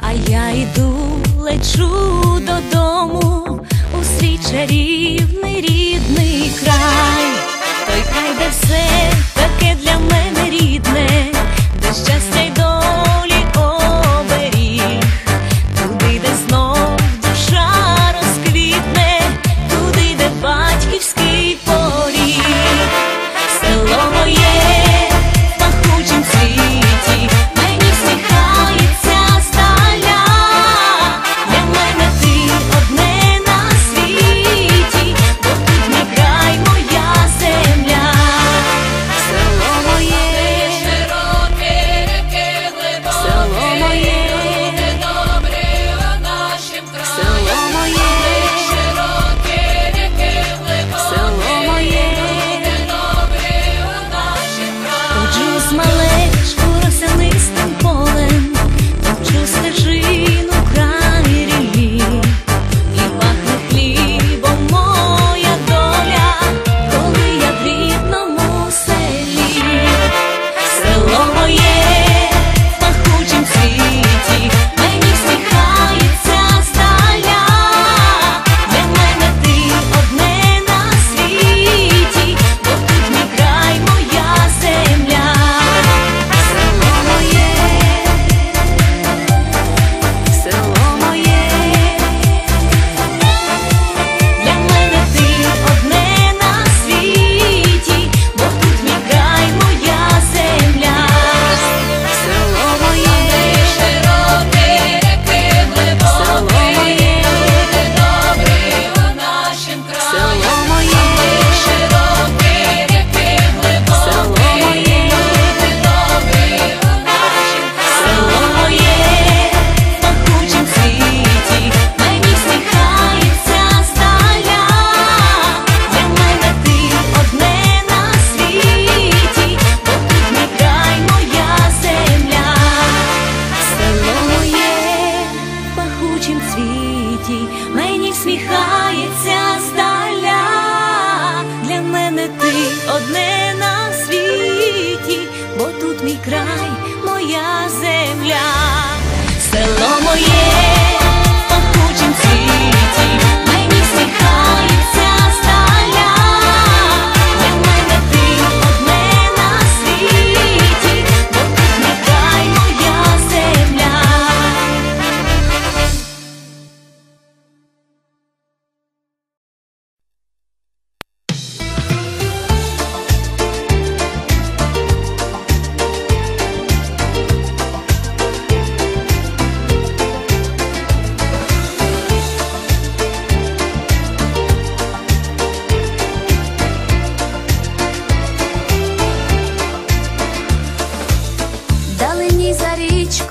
а я йду, лечу додому. У свій чарівний рідний край, той край, де все таке для мене рідне, де щастя й моя земля, село моє.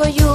you